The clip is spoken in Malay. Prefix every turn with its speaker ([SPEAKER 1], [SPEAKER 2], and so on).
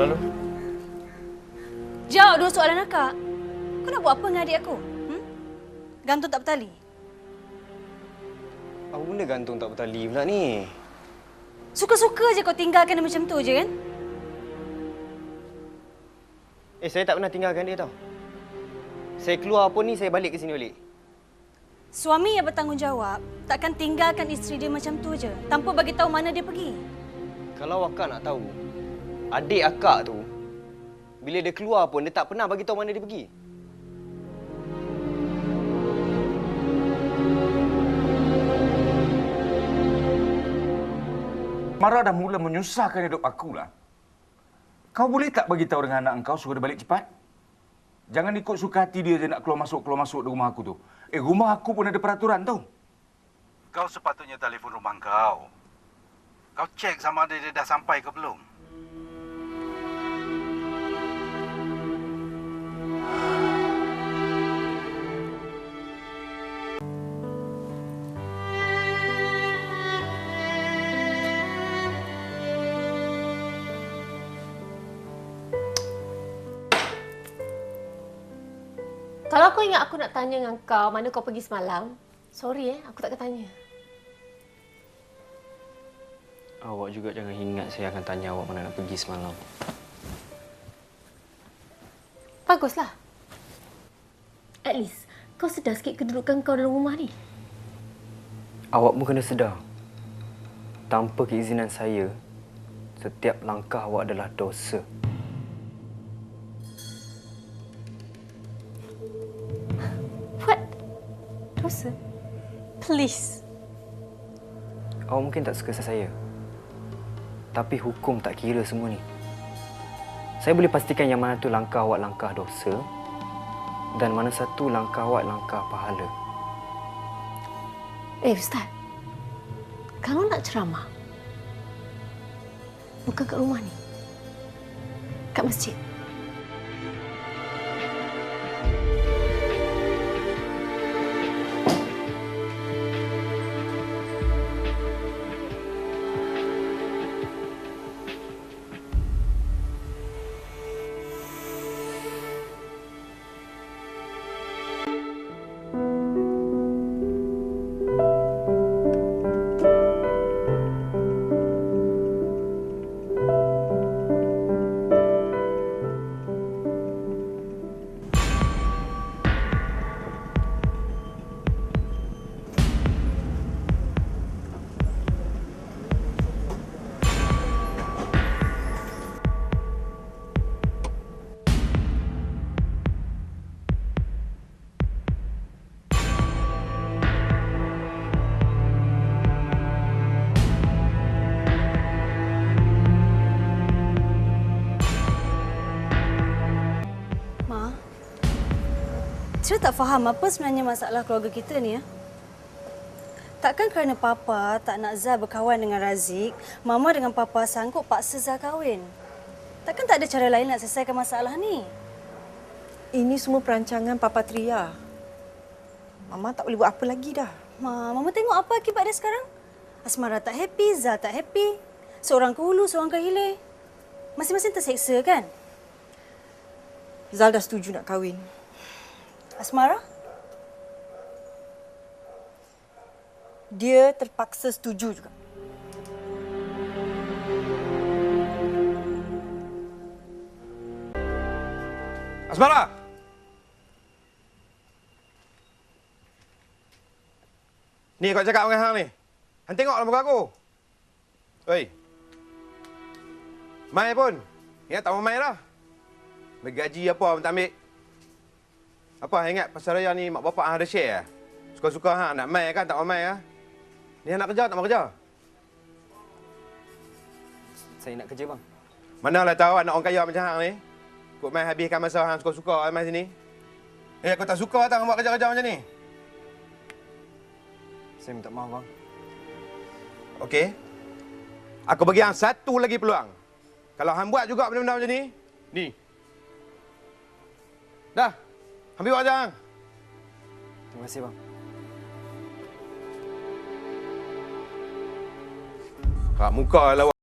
[SPEAKER 1] soalan lu?
[SPEAKER 2] Jawab dua soalan akak. Kau nak buat apa dengan adik aku? Hmm? Gantung tak bertali?
[SPEAKER 1] Apa benda gantung tak bertali pula ni?
[SPEAKER 2] Suka-suka je kau tinggalkan dia macam tu je kan?
[SPEAKER 1] Eh, saya tak pernah tinggalkan dia tau. Saya keluar pun ni, saya balik ke sini balik.
[SPEAKER 2] Suami yang bertanggungjawab takkan tinggalkan isteri dia macam tu je tanpa bagi tahu mana dia pergi.
[SPEAKER 1] Kalau akak nak tahu, adik akak tu, bila dia keluar pun, dia tak pernah bagi tahu mana dia pergi.
[SPEAKER 3] Mara dah mula menyusahkan hidup aku lah. Kau boleh tak bagi tahu dengan anak kau suruh dia balik cepat? Jangan ikut suka hati dia je nak keluar masuk keluar masuk di rumah aku tu. Eh rumah aku pun ada peraturan tau.
[SPEAKER 4] Kau sepatutnya telefon rumah kau. Kau cek sama ada dia dah sampai ke belum.
[SPEAKER 5] Kalau kau ingat aku nak tanya dengan kau mana kau pergi semalam, sorry eh, aku tak tanya.
[SPEAKER 1] Awak juga jangan ingat saya akan tanya awak mana nak pergi semalam.
[SPEAKER 5] Baguslah. At least kau sedar sikit kedudukan kau dalam rumah ni.
[SPEAKER 1] Awak pun kena sedar. Tanpa keizinan saya, setiap langkah awak adalah dosa.
[SPEAKER 5] What? Dosa? Please.
[SPEAKER 1] Awak mungkin tak suka saya. Tapi hukum tak kira semua ni. Saya boleh pastikan yang mana tu langkah awak langkah dosa dan mana satu langkah awak langkah pahala.
[SPEAKER 5] Eh, Ustaz. Kalau nak ceramah, bukan kat rumah ni. Kat masjid.
[SPEAKER 2] Cira tak faham apa sebenarnya masalah keluarga kita ni ya. Takkan kerana Papa tak nak Zah berkawan dengan Razik, Mama dengan Papa sanggup paksa Zah kahwin. Takkan tak ada cara lain nak selesaikan masalah ni?
[SPEAKER 6] Ini semua perancangan Papa Tria. Mama tak boleh buat apa lagi dah.
[SPEAKER 2] Ma, Mama tengok apa akibat dia sekarang? Asmara tak happy, Zah tak happy. Seorang ke hulu, seorang ke hilir. Masing-masing terseksa kan?
[SPEAKER 6] Zal dah setuju nak kahwin.
[SPEAKER 2] Asmara?
[SPEAKER 6] Dia terpaksa setuju juga.
[SPEAKER 3] Asmara!
[SPEAKER 7] Ni kau cakap dengan hang ni. Hang tengok dalam muka aku. Oi. Mai pun. Ingat tak mau mai lah. Bergaji apa hang tak ambil. Apa hang ingat pasal raya ni mak bapak hang ada share? Suka-suka hang nak mai kan tak mau mai ah. Ni hang nak kerja tak mau kerja?
[SPEAKER 1] Saya nak kerja bang.
[SPEAKER 7] Manalah tahu anak orang kaya macam hang ni. Kau mai habiskan masa hang suka-suka mai sini. Eh, aku tak suka tak hang buat kerja-kerja macam ni.
[SPEAKER 1] Saya minta maaf bang.
[SPEAKER 7] Okey. Aku bagi hang satu lagi peluang. Kalau hang buat juga benda-benda macam ni, ni. Dah. Ambil buat hang.
[SPEAKER 1] Terima kasih bang.
[SPEAKER 7] Kak muka lah